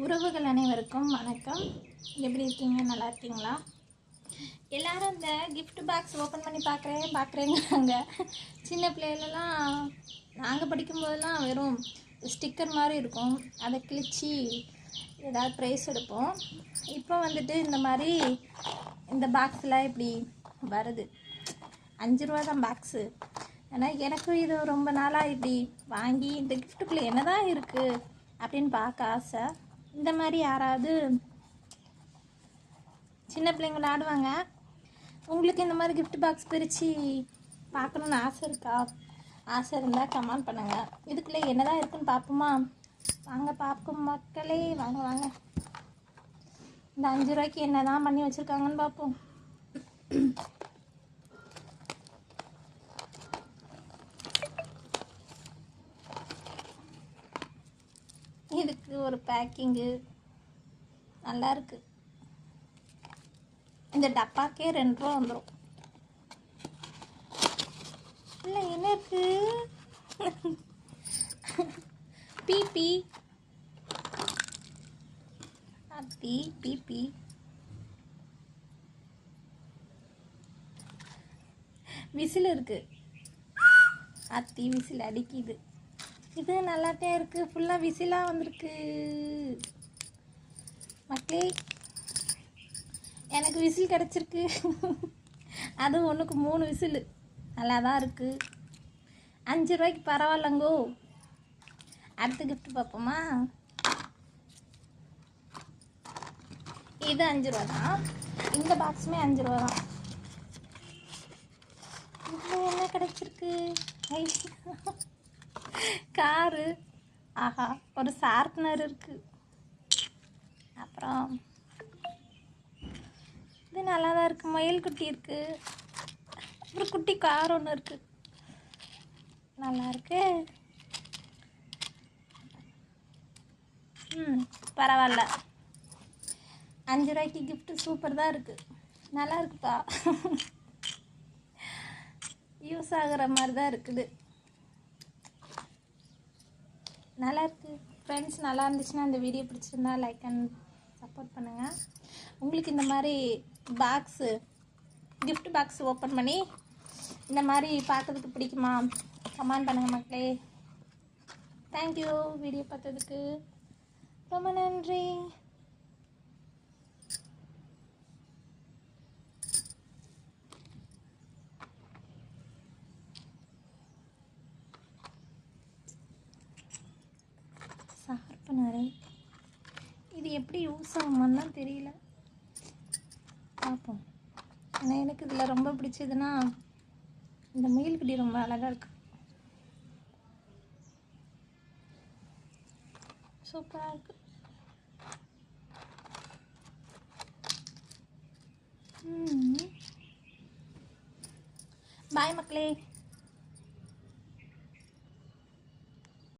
உறவுகள் அனைவருக்கும் வணக்கம். எப்படி இருக்கீங்க? நல்லா இருக்கீங்களா? எல்லாரும் இந்த கிஃப்ட் பாக்ஸ் ஓப்பன் பண்ணி பார்க்குறேன் பார்க்குறேங்கிறாங்க சின்ன பிள்ளைகளெல்லாம் நாங்கள் படிக்கும்போதெல்லாம் வெறும் ஸ்டிக்கர் மாதிரி இருக்கும். அதை கிழிச்சு ஏதாவது ப்ரைஸ் எடுப்போம். இப்போ வந்துட்டு இந்த மாதிரி இந்த பாக்ஸில் இப்படி வருது. அஞ்சு ரூபா தான் பாக்ஸு ஆனால் எனக்கும் இது ரொம்ப நாளாக இப்படி வாங்கி இந்த கிஃப்ட்டுக்குள்ளே என்ன தான் இருக்குது அப்படின்னு பார்க்க ஆசை. இந்த மாதிரி யாராவது சின்ன பிள்ளைங்க விளாடுவாங்க உங்களுக்கு இந்த மாதிரி கிஃப்ட் பாக்ஸ் பிரித்து பார்க்கணுன்னு ஆசை இருக்கா? ஆசை இருந்தால் கமெண்ட் பண்ணுங்கள் இதுக்குள்ளே என்னதான் இருக்குன்னு பார்ப்போமா? வாங்க பார்க்கும் மக்களே. வாங்க வாங்க. இந்த அஞ்சு ரூபாய்க்கு என்ன தான் பண்ணி வச்சுருக்காங்கன்னு பார்ப்போம். இதுக்கு ஒரு பேக்கிங்கு நல்லா இருக்கு. இந்த டப்பாக்கே ரெண்டு ரூபா வந்துடும் இல்லை என்ன இருக்கு? பிபி அப்பி பிபி விசில் இருக்கு. அத்தி விசில் அடிக்குது. இது நல்லாட்டே இருக்கு. ஃபுல்லாக விசிலாக வந்திருக்கு. மக்களே எனக்கு விசில் கிடச்சிருக்கு. அது ஒன்றுக்கு மூணு விசில். நல்லா தான் இருக்குது அஞ்சு ரூபாய்க்கு பரவாயில்லங்கோ. அடுத்த கிஃப்ட் பார்ப்போமா? இது அஞ்சு ரூபா தான் இந்த பாக்ஸுமே அஞ்சு ரூபா தான் இதில் என்ன கிடச்சிருக்கு? ஐ காரு. ஆஹா ஒரு ஷார்ப்னர் இருக்கு. அப்புறம் இது நல்லா தான் இருக்கு. மயில் குட்டி இருக்கு. ஒரு குட்டி கார் ஒன்று இருக்கு. நல்லா இருக்கு. ம் பரவாயில்ல. அஞ்சு ரூபாய்க்கு gift சூப்பர் தான் இருக்கு. நல்லா இருக்குப்பா. யூஸ் ஆகுற மாதிரி தான் இருக்குது. நல்லா இருக்குது ஃப்ரெண்ட்ஸ் நல்லா இருந்துச்சுன்னா இந்த வீடியோ பிடிச்சிருந்தா லைக் அண்ட் சப்போர்ட் பண்ணுங்கள் உங்களுக்கு இந்த மாதிரி பாக்ஸு கிஃப்ட் பாக்ஸ் ஓப்பன் பண்ணி இந்த மாதிரி பார்க்கறதுக்கு பிடிக்குமா? கமெண்ட் பண்ணுங்கள் மக்களே. தேங்க்யூ வீடியோ பார்த்ததுக்கு ரொம்ப நன்றி. பாரு இது எப்படி யூஸ் ஆகுமான்னு தெரியல. பார்ப்போம். ஆனால் எனக்கு இதில் ரொம்ப பிடிச்சதுன்னா இந்த முயல்குடி ரொம்ப அழகாக இருக்கு. சூப்பராக இருக்கு. பாய் மக்களே.